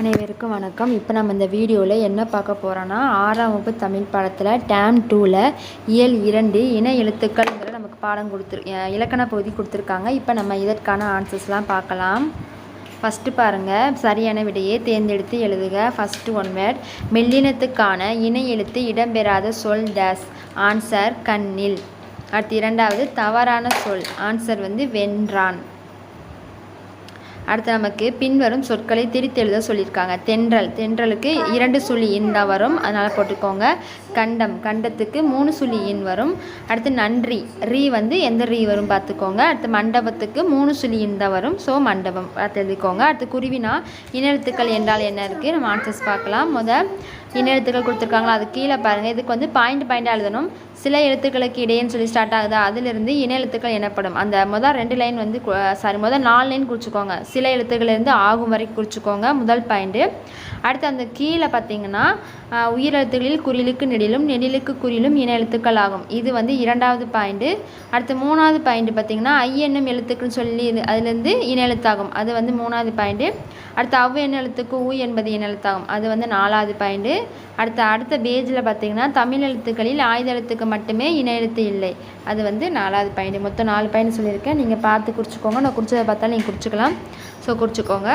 அனைவருக்கும் வணக்கம். இப்போ நம்ம இந்த வீடியோவில் என்ன பார்க்க போகிறோன்னா ஆறாம் வகுப்பு தமிழ் பாடத்தில் டேம் டூவில் இயல் இரண்டு இன எழுத்துக்கள்ங்கிற நமக்கு பாடம் கொடுத்துரு இலக்கண பகுதி கொடுத்துருக்காங்க. இப்போ நம்ம இதற்கான ஆன்சர்ஸ்லாம் பார்க்கலாம். ஃபஸ்ட்டு பாருங்கள் சரியான விடையை தேர்ந்தெடுத்து எழுதுக. ஃபஸ்ட்டு ஒன் வேர்ட் மெல்லினத்துக்கான இணை எழுத்து இடம்பெறாத சொல் டேஸ் ஆன்சர் கண்ணில். அடுத்து இரண்டாவது தவறான சொல். ஆன்சர் வந்து வென்றான். அடுத்து நமக்கு பின்வரும் சொற்களை திரித்து எழுத சொல்லியிருக்காங்க. தென்றல். தென்றலுக்கு இரண்டு சுழி இன் தான் வரும். அதனால் போட்டுக்கோங்க. கண்டம். கண்டத்துக்கு மூணு சுழி இன் வரும். அடுத்து நன்றி. ரீ வந்து எந்த ரீ வரும் பார்த்துக்கோங்க. அடுத்து மண்டபத்துக்கு மூணு சுழி இன் தான் வரும். ஸோ மண்டபம். பார்த்து எழுதிக்கோங்க. அடுத்து குருவினா இனெழுத்துக்கள் என்றால் என்ன இருக்குது நம்ம ஆன்சர்ஸ் பார்க்கலாம். முத இனெழுத்துக்கள் கொடுத்துருக்காங்களா? அது கீழே பாருங்கள் இதுக்கு வந்து பாயிண்ட் பாயிண்டாக எழுதணும். சில எழுத்துக்களுக்கு இடையேன்னு சொல்லி ஸ்டார்ட் ஆகுது. அதிலிருந்து இன எனப்படும். அந்த முதல் ரெண்டு லைன் வந்து சாரி முதல் நாலு லைன் குறிச்சிக்கோங்க. சில எழுத்துக்கள்லேருந்து ஆகும் வரைக்கும் குறிச்சிக்கோங்க. முதல் பாயிண்ட்டு அடுத்து அந்த கீழே பார்த்தீங்கன்னா உயிர் உயிரெழுத்துகளில் குறிலுக்கு நெடிலும் நெடிலுக்கு குறிலும் இன எழுத்துக்கள் ஆகும். இது வந்து இரண்டாவது பாயிண்ட்டு அடுத்து மூணாவது பாயிண்ட்டு பார்த்தீங்கன்னா ஐ என்னும் எழுத்துக்குன்னு சொல்லி அதுலேருந்து இன எழுத்தாகும். அது வந்து மூணாவது பாயிண்ட்டு அடுத்து அவ் என்ன எழுத்துக்கு ஊ என்பது இன எழுத்தாகும் அது வந்து நாலாவது பாயிண்ட்டு அடுத்து அடுத்த பேஜில் பார்த்தீங்கன்னா தமிழ் எழுத்துக்களில் ஆயுத எழுத்துக்கு மட்டுமே இன எழுத்து இல்லை. அது வந்து நாலாவது பாயிண்ட். மொத்தம் நாலு பாயிண்ட் சொல்லியிருக்கேன். நீங்கள் பார்த்து குறிச்சிக்கோங்க. நான் குறிச்சதை பார்த்தாலும் நீங்கள் குறிச்சிக்கலாம். ஸோ குறிச்சிக்கோங்க.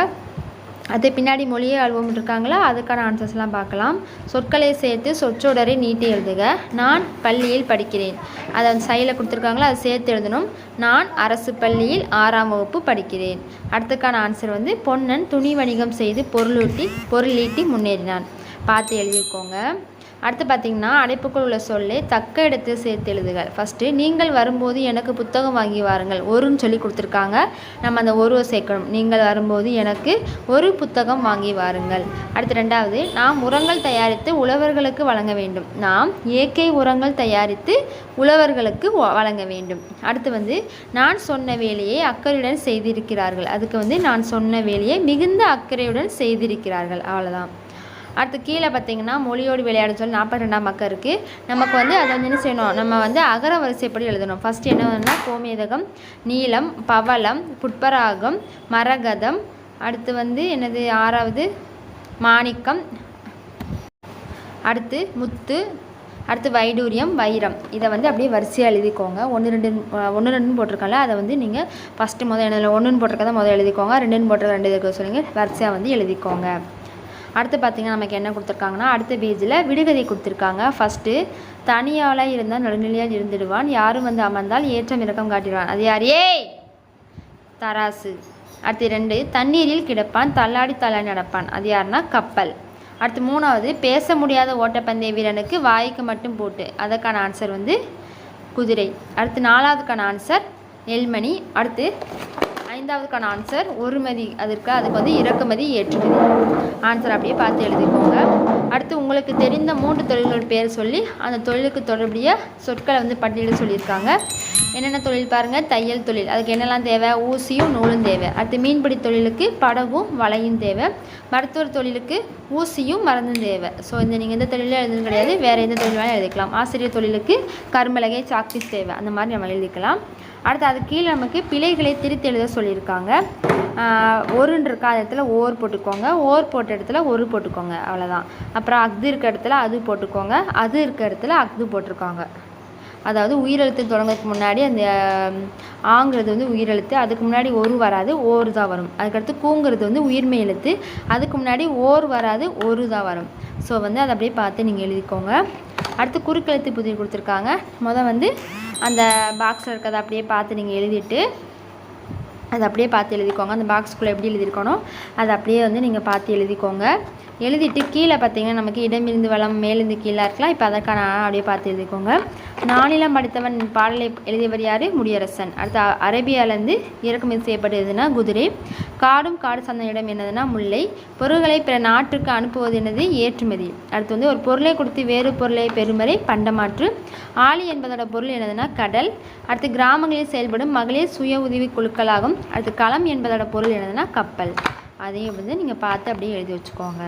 அது பின்னாடி மொழியை அலுவலம் இருக்காங்களா அதுக்கான ஆன்சர்ஸ்லாம் பார்க்கலாம். சொற்களை சேர்த்து சொற்றொடரை நீட்டி எழுதுக. நான் பள்ளியில் படிக்கிறேன். அதை வந்து சைடில் கொடுத்துருக்காங்களா? அதை சேர்த்து எழுதணும். நான் அரசு பள்ளியில் ஆறாம் வகுப்பு படிக்கிறேன். அடுத்துக்கான ஆன்சர் வந்து பொன்னன் துணி வணிகம் செய்து பொருளூட்டி பொருளீட்டி முன்னேறினான். பார்த்து எழுதிக்கோங்க. அடுத்து பார்த்தீங்கன்னா அடைப்புக்குள் உள்ள சொல்லை தக்க இடத்தில் சேர்த்து எழுதுக. ஃபஸ்ட்டு நீங்கள் வரும்போது எனக்கு புத்தகம் வாங்கி வாருங்கள். ஒருன்னு சொல்லி கொடுத்துருக்காங்க. நம்ம அந்த ஒரு சேர்க்கணும். நீங்கள் வரும்போது எனக்கு ஒரு புத்தகம் வாங்கி வாருங்கள். அடுத்து ரெண்டாவது நாம் உரங்கள் தயாரித்து உழவர்களுக்கு வழங்க வேண்டும். நாம் இயற்கை உரங்கள் தயாரித்து உழவர்களுக்கு வ- வழங்க வேண்டும். அடுத்து வந்து நான் சொன்ன வேலையை அக்கறையுடன் செய்திருக்கிறார்கள். அதுக்கு வந்து நான் சொன்ன வேலையை மிகுந்த அக்கறையுடன் செய்திருக்கிறார்கள். அவ்வளோதான் அடுத்து கீழே பார்த்தீங்கன்னா மொழியோடு விளையாட சொல்லி நாற்பத்தி ரெண்டாம் பக்கம் இருக்குது நமக்கு வந்து அதை வந்து என்ன செய்யணும்? நம்ம வந்து அகர வரிசைப்படி எழுதணும். ஃபஸ்ட்டு என்ன வேணும்னா கோமேதகம் நீலம் பவளம் புட்பராகம் மரகதம். அடுத்து வந்து என்னது? ஆறாவது மாணிக்கம். அடுத்து முத்து. அடுத்து வைடூரியம் வைரம். இதை வந்து அப்படியே வரிசையாக எழுதிக்கோங்க. ஒன்று ரெண்டு ஒன்று ரெண்டுன்னு போட்டிருக்கல அதை வந்து நீங்கள் ஃபஸ்ட்டு முதல் எழுதல ஒன்றுன்னு போட்டிருக்கதை முதல் எழுதிக்கோங்க. ரெண்டுன்னு போட்டிருக்க ரெண்டு இருக்க. வரிசையாக வந்து எழுதிக்கோங்க. அடுத்து பார்த்திங்கன்னா நமக்கு என்ன கொடுத்துருக்காங்கன்னா அடுத்த பேஜில் விடுகதை கொடுத்துருக்காங்க. ஃபஸ்ட்டு தனியாளாக இருந்தால் நடுநிலையால் இருந்துடுவான். யாரும் வந்து அமர்ந்தால் ஏற்றம் இறக்கம் காட்டிடுவான். அது யார்? ஏய்! தராசு. அடுத்து ரெண்டு தண்ணீரில் கிடப்பான் தள்ளாடி தள்ளாடி நடப்பான். அது யாருன்னா கப்பல். அடுத்து மூணாவது பேச முடியாத ஓட்டப்பந்தய வீரனுக்கு வாய்க்கு மட்டும் போட்டு. அதற்கான ஆன்சர் வந்து குதிரை. அடுத்து நாலாவதுக்கான ஆன்சர் நெல்மணி அடுத்து ஐந்தாவதுக்கான ஆன்சர் ஒருமதி அதற்கு அதுக்கு வந்து இறக்குமதி ஏற்றுமதி. ஆன்சர் அப்படியே பார்த்து எழுதிக்கோங்க. அடுத்து உங்களுக்கு தெரிந்த மூன்று தொழில்கள் பேர் சொல்லி அந்த தொழிலுக்கு தொடர்புடைய சொற்களை வந்து பட்டியலில் சொல்லியிருக்காங்க. என்னென்ன தொழில் பாருங்கள் தையல் தொழில். அதுக்கு என்னெல்லாம் தேவை? ஊசியும் நூலும் தேவை. அடுத்து மீன்பிடி தொழிலுக்கு படவும் வலையும் தேவை. மருத்துவர் தொழிலுக்கு ஊசியும் மருந்தும் தேவை. ஸோ இந்த நீங்கள் எந்த தொழிலும் எழுதுன்னு கிடையாது. வேறு எந்த தொழில் வேணாலும் எழுதிக்கலாம். ஆசிரியர் தொழிலுக்கு கருமிளகை சாக்பீஸ் தேவை. அந்த மாதிரி நம்ம எழுதிக்கலாம். அடுத்து அது கீழே நமக்கு பிழைகளை திருத்தி எழுத சொல்லியிருக்காங்க. ஒருன்னு இருக்கா? இடத்துல ஓர் போட்டுக்கோங்க. ஓர் போட்ட இடத்துல ஒரு போட்டுக்கோங்க. அவ்வளோதான் அப்புறம் அஃது இருக்க இடத்துல அது போட்டுக்கோங்க. அது இருக்க இடத்துல அஃது போட்டிருக்காங்க. அதாவது உயிரெழுத்து தொடங்குறதுக்கு முன்னாடி அந்த ஆங்கிறது வந்து உயிரெழுத்து அதுக்கு முன்னாடி ஒரு வராது ஓர் தான் வரும். அதுக்கடுத்து கூங்கிறது வந்து உயிர்மை எழுத்து அதுக்கு முன்னாடி ஓர் வராது ஒரு தான் வரும். ஸோ வந்து அதை அப்படியே பார்த்து நீங்கள் எழுதிக்கோங்க. அடுத்து குறுக்கெழுத்து புதிர் கொடுத்துருக்காங்க. மொதல் வந்து அந்த பாக்ஸில் இருக்கிறத அப்படியே பார்த்து நீங்கள் எழுதிட்டு அதை அப்படியே பார்த்து எழுதிக்கோங்க. அந்த பாக்ஸ்குள்ளே எப்படி எழுதியிருக்கணும் அதை அப்படியே வந்து நீங்கள் பார்த்து எழுதிக்கோங்க. எழுதிட்டு கீழே பார்த்தீங்கன்னா நமக்கு இடமிருந்து வளம் மேலிருந்து கீழே இருக்கலாம். இப்போ அதற்கான அப்படியே பார்த்து எழுதிக்கோங்க. நானிலம் படித்தவன் பாடலை எழுதியவர் யார்? முடியரசன். அடுத்து அரேபியாவிலேருந்து இறக்குமதி செய்யப்பட்டதுன்னா குதிரை. காடும் காடு சார்ந்த இடம் என்னதுன்னா முல்லை. பொருள்களை பிற நாட்டுக்கு அனுப்புவது என்னது? ஏற்றுமதி. அடுத்து வந்து ஒரு பொருளை கொடுத்து வேறு பொருளை பெறுமறை பண்டமாற்று. ஆலி என்பதோட பொருள் என்னதுன்னா கடல். அடுத்து கிராமங்களில் செயல்படும் மகளிர் சுய உதவி குழுக்களாகும். அடுத்து களம் என்பதோட பொருள் என்னதுன்னா கப்பல். அதையும் வந்து நீங்கள் பார்த்து அப்படியே எழுதி வச்சுக்கோங்க.